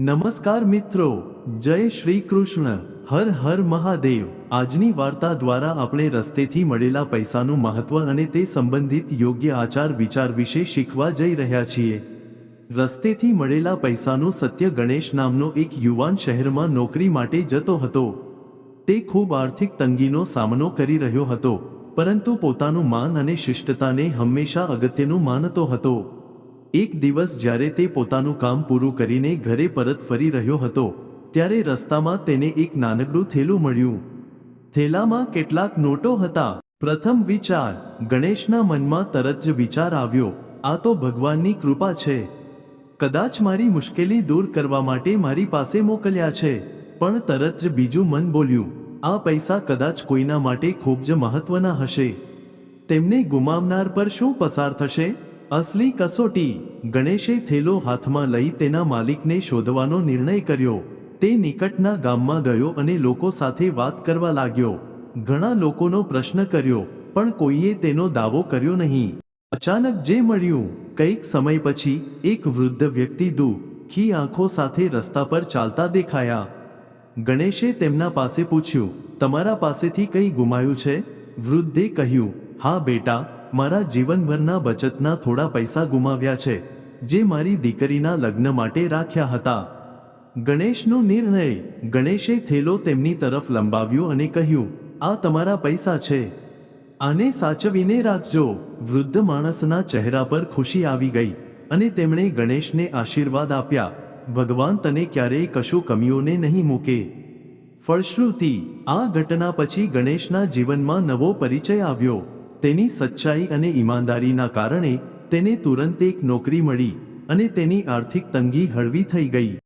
નમસ્કાર મિત્રો, જય શ્રી કૃષ્ણ. હર હર મહાદેવ. આજની વાર્તા દ્વારા આપણે રસ્તેથી મળેલા પૈસાનું મહત્વ અને તે સંબંધિત યોગ્ય આચાર વિચાર વિશે શીખવા જઈ રહ્યા છીએ. રસ્તેથી મળેલા પૈસાનું સત્ય ગણેશ નામનો એક યુવાન શહેરમાં નોકરી માટે જતો હતો. તે ખૂબ આર્થિક તંગીનો સામનો કરી રહ્યો હતો, પરંતુ પોતાનું માન અને શિષ્ટતાને હંમેશા અગત્યનું માનતો હતો. એક દિવસ જ્યારે તે પોતાનું કામ પૂરું કરીને ઘરે પરત ફરી રહ્યો હતો, ત્યારે રસ્તામાં તેને એક નાનકડું થેલું મળ્યું. થેલામાં કેટલાક નોટો હતા. પ્રથમ વિચાર, ગણેશના મનમાં તરત જ વિચાર આવ્યો, આ તો ભગવાનની કૃપા છે. કદાચ મારી મુશ્કેલી દૂર કરવા માટે મારી પાસે મોકલ્યા છે. પણ તરત જ બીજું મન બોલ્યું, આ પૈસા કદાચ કોઈના માટે ખૂબ જ મહત્વના હશે. તેમને ગુમાવનાર પર શું પસાર થશે? અસલી કસોટી ગણેશે થેલો હાથમાં લઈ તેના માલિકને શોધવાનો નિર્ણય કર્યો. તે નિકટના ગામમાં ગયો અને લોકો સાથે વાત કરવા લાગ્યો. ઘણા લોકોનો પ્રશ્ન કર્યો, પણ કોઈએ તેનો દાવો કર્યો નહીં. અચાનક જે મળ્યું, કંઈક સમય પછી, એક વૃદ્ધ વ્યક્તિ દુઃખી આંખો સાથે રસ્તા પર ચાલતા દેખાયા. ગણેશે તેમના પાસે પૂછ્યું, તમારા પાસેથી કંઈ ગુમાયું છે? વૃદ્ધે કહ્યું, હા બેટા મારા જીવનભરના બચતના થોડા પૈસા ગુમાવ્યા છે, જે મારી દીકરીના લગ્ન માટે રાખ્યા હતા. ગણેશનો નિર્ણય, ગણેશે થેલો તેમની તરફ લંબાવ્યો અને કહ્યું, આ તમારા પૈસા છે. આને સાચવીને રાખજો. વૃદ્ધ માણસના ચહેરા પર ખુશી આવી ગઈ અને તેમણે ગણેશને આશીર્વાદ આપ્યા. ભગવાન તને ક્યારેય કશું કમીઓને નહીં મૂકે. ફળશ્રુતિ, આ ઘટના પછી ગણેશના જીવનમાં નવો પરિચય આવ્યો. તેની સચ્ચાઈ અને ઈમાનદારીના કારણે તેને તુરંત એક નોકરી મળી અને તેની આર્થિક તંગી હળવી થઈ ગઈ.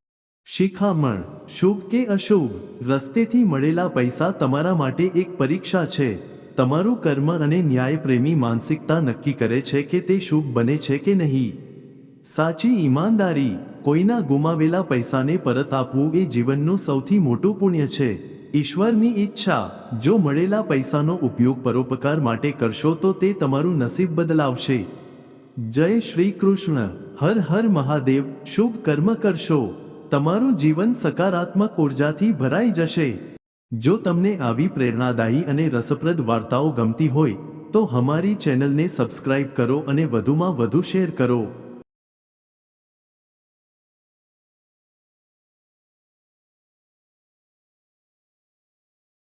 શિખામણ, શુભ કે અશુભ, રસ્તેથી મળેલા પૈસા તમારા માટે એક પરીક્ષા છે. તમારું કર્મ અને ન્યાયપ્રેમી માનસિકતા નક્કી કરે છે કે તે શુભ બને છે કે નહીં. સાચી ઈમાનદારી, કોઈના ગુમાવેલા પૈસાને પરત આપવું એ જીવનનું સૌથી મોટું પુણ્ય છે. ઈશ્વરની ઈચ્છા, જો મળેલા પૈસાનો ઉપયોગ પરોપકાર માટે કરશો તો તે તમારું નસીબ બદલાવશે. જય શ્રી કૃષ્ણ. હર હર મહાદેવ. શુભ કર્મ કરશો. તમારું જીવન સકારાત્મક ઉર્જાથી ભરાઈ જશે. જો તમને આવી પ્રેરણાદાયી અને રસપ્રદ વાર્તાઓ ગમતી હોય, તો અમારી ચેનલને સબસ્ક્રાઇબ કરો અને વધુમાં વધુ શેર કરો.